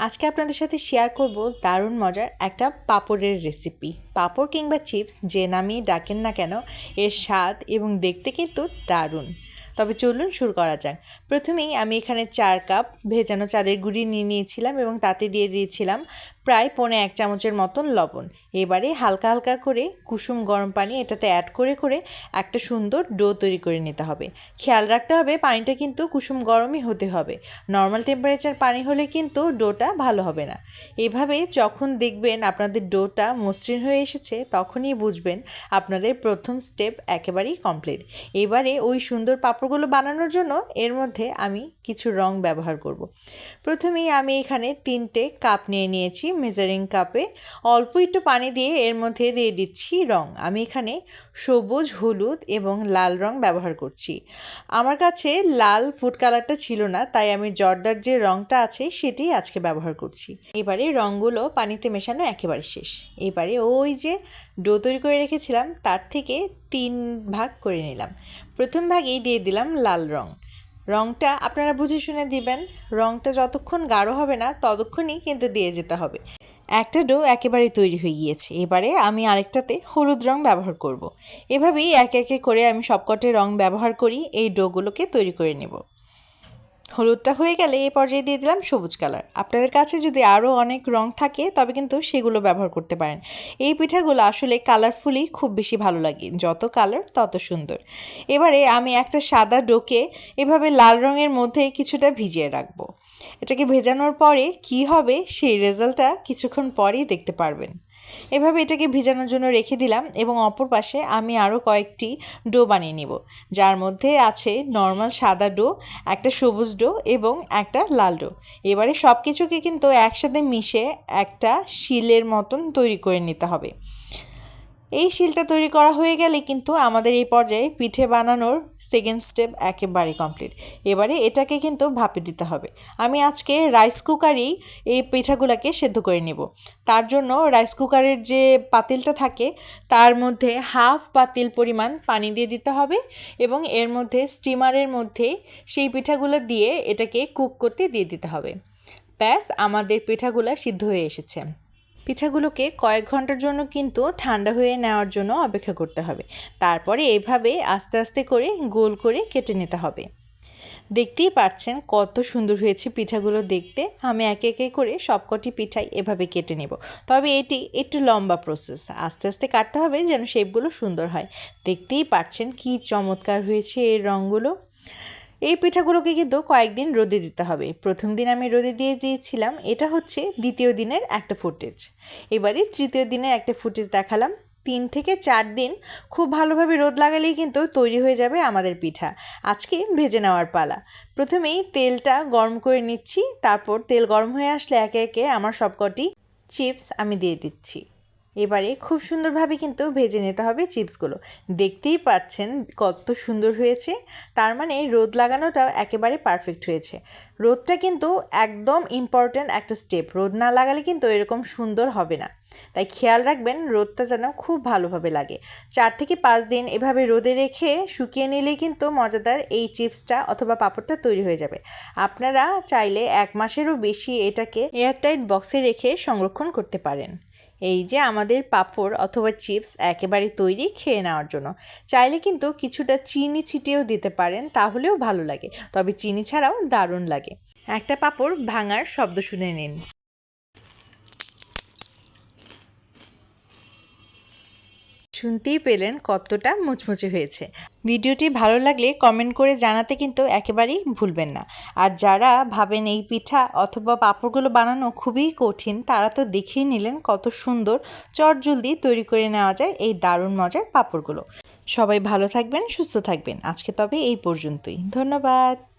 আজকে আপনাদের সাথে শেয়ার করব দারুণ মজার একটা পাঁপড়ের রেসিপি পাঁপড় কিংবা চিপস যে নামেই ডাকেন না কেন, এর স্বাদ এবং দেখতে কিন্তু দারুণ। তবে চলুন শুরু করা যাক। প্রথমেই আমি এখানে চার কাপ ভেজানো চালের গুঁড়ি নিয়ে নিয়েছিলাম এবং তাতে দিয়ে দিয়েছিলাম প্রায় পৌনে এক চামচের মতন লবণ। এবারে হালকা হালকা করে কুসুম গরম পানি এটাতে অ্যাড করে করে একটা সুন্দর ডো তৈরি করে নিতে হবে। খেয়াল রাখতে হবে পানিটা কিন্তু কুসুম গরমই হতে হবে। নর্মাল টেম্পারেচার পানি হলে কিন্তু ডোটা ভালো হবে না। এভাবে যখন দেখবেন আপনাদের ডোটা মসৃণ হয়ে এসেছে, তখনই বুঝবেন আপনাদের প্রথম স্টেপ একেবারেই কমপ্লিট এবারে ওই সুন্দর পাঁপড়গুলো বানানোর জন্য এর মধ্যে আমি কিছু রং ব্যবহার করব। প্রথমেই আমি এখানে তিনটে কাপ নিয়ে নিয়েছি। মেজারিং কাপে অল্প একটু পানি দিয়ে এর মধ্যে দিয়ে দিচ্ছি রং। আমি এখানে সবুজ, হলুদ এবং লাল রং ব্যবহার করছি। আমার কাছে লাল ফুড কালারটা ছিল না, তাই আমি জর্দার যে রংটা আছে সেটি আজকে ব্যবহার করছি। এবারে রঙগুলো পানিতে মেশানো একেবারে শেষ। এবারে ওই যে ডো তৈরি করে রেখেছিলাম, তার থেকে তিন ভাগ করে নিলাম। প্রথম ভাগেই দিয়ে দিলাম লাল রং। রঙটা আপনারা বুঝে শুনে দিবেন। রঙটা যতক্ষণ গাঢ় হবে না, ততক্ষণই কিন্তু দিয়ে যেতে হবে। একটা ডো একেবারে তৈরি হয়ে গিয়েছে। এবারে আমি আরেকটাতে হলুদ রং ব্যবহার করব। এভাবেই একে একে করে আমি সবকটে রং ব্যবহার করি, এই ডোগুলোকে তৈরি করে নেব। হলুদটা হয়ে গেলে এই পর্যায়ে দিয়ে দিলাম সবুজ কালার। আপনাদের কাছে যদি আরও অনেক রং থাকে, তবে কিন্তু সেগুলো ব্যবহার করতে পারেন। এই পিঠাগুলো আসলে কালারফুলি খুব বেশি ভালো লাগে, যত কালার তত সুন্দর। এবারে আমি একটা সাদা ডোকে এভাবে লাল রঙের মধ্যে কিছুটা ভিজিয়ে রাখব। এটাকে ভেজানোর পরে কি হবে, সেই রেজাল্টটা কিছুক্ষণ পরেই দেখতে পারবেন। এভাবে এটাকে ভিজানোর জন্য রেখে দিলাম এবং অপর পাশে আমি আরও কয়েকটি ডো বানিয়ে নিব। যার মধ্যে আছে নর্মাল সাদা ডো, একটা সবুজ ডো এবং একটা লাল ডো। এবারে সব কিছুকে কিন্তু একসাথে মিশে একটা শিলের মতন তৈরি করে নিতে হবে। এই শিলটা তৈরি করা হয়ে গেলে কিন্তু আমাদের এই পর্যায়ে পিঠে বানানোর সেকেন্ড স্টেপ একেবারে কমপ্লিট এবারে এটাকে কিন্তু ভাপে দিতে হবে। আমি আজকে রাইস কুকারেই এই পিঠাগুলোকে সেদ্ধ করে নেব। তার জন্য রাইস কুকারের যে পাতিলটা থাকে, তার মধ্যে হাফ পাতিল পরিমাণ পানি দিয়ে দিতে হবে এবং এর মধ্যে স্টিমারের মধ্যে সেই পিঠাগুলো দিয়ে এটাকে কুক করতে দিয়ে দিতে হবে। ব্যাস, আমাদের পিঠাগুলো সিদ্ধ হয়ে এসেছে। পিঠাগুলোকে কয়েক ঘণ্টার জন্য কিন্তু ঠান্ডা হয়ে নেওয়ার জন্য অপেক্ষা করতে হবে। তারপরে এভাবে আস্তে আস্তে করে গোল করে কেটে নিতে হবে। দেখতেই পাচ্ছেন কত সুন্দর হয়েছে পিঠাগুলো দেখতে। আমি একে একে করে সবকটি পিঠাই এভাবে কেটে নেব। তবে এটি একটু লম্বা প্রসেস আস্তে আস্তে কাটতে হবে যেন শেপগুলো সুন্দর হয়। দেখতেই পাচ্ছেন কি চমৎকার হয়েছে এর রঙগুলো এই পিঠাগুলোকে কিন্তু কয়েকদিন রোদে দিতে হবে। প্রথম দিন আমি রোদে দিয়ে দিয়েছিলাম, এটা হচ্ছে দ্বিতীয় দিনের একটা ফুটেজ। এবারে তৃতীয় দিনের একটা ফুটেজ দেখালাম, তিন থেকে চার দিন খুব ভালোভাবে রোদ লাগালেই কিন্তু তৈরি হয়ে যাবে আমাদের পিঠা। আজকে ভেজে নেওয়ার পালা। প্রথমেই তেলটা গরম করে নিচ্ছি, তারপর তেল গরম হয়ে আসলে একে একে আমার সবকটি চিপস আমি দিয়ে দিচ্ছি। এবারে খুব সুন্দরভাবে কিন্তু ভেজে নিতে হবে চিপসগুলো। দেখতেই পাচ্ছেন কত সুন্দর হয়েছে। তার মানে রোদ লাগানোটাও একেবারে পারফেক্ট হয়েছে। রোদটা কিন্তু একদম ইম্পর্ট্যান্ট একটা স্টেপ রোদ না লাগালে কিন্তু এরকম সুন্দর হবে না। তাই খেয়াল রাখবেন রোদটা যেন খুব ভালোভাবে লাগে। চার থেকে পাঁচ দিন এভাবে রোদে রেখে শুকিয়ে নিলেই কিন্তু মজাদার এই চিপসটা অথবা পাঁপড়টা তৈরি হয়ে যাবে। আপনারা চাইলে এক মাসেরও বেশি এটাকে এয়ারটাইট বক্সে রেখে সংরক্ষণ করতে পারেন। এই যে আমাদের পাঁপড় অথবা চিপস একেবারে তৈরি খেয়ে নেওয়ার জন্য। চাইলে কিন্তু কিছুটা চিনি ছিটিয়েও দিতে পারেন, তাহলেও ভালো লাগে। তবে চিনি ছাড়াও দারুণ লাগে। একটা পাঁপড় ভাঙার শব্দ শুনে নিন। শুনতেই পেলেন কতটা মুচমুচে হয়েছে। ভিডিওটি ভালো লাগলে কমেন্ট করে জানাতে কিন্তু একেবারেই ভুলবেন না। আর যারা ভাবেন এই পিঠা অথবা পাঁপড়গুলো বানানো খুবই কঠিন, তারা তো দেখেই নিলেন কত সুন্দর চটজলদি তৈরি করে নেওয়া যায় এই দারুণ মজার পাঁপড়গুলো। সবাই ভালো থাকবেন, সুস্থ থাকবেন। আজকে তবে এই পর্যন্তই। ধন্যবাদ।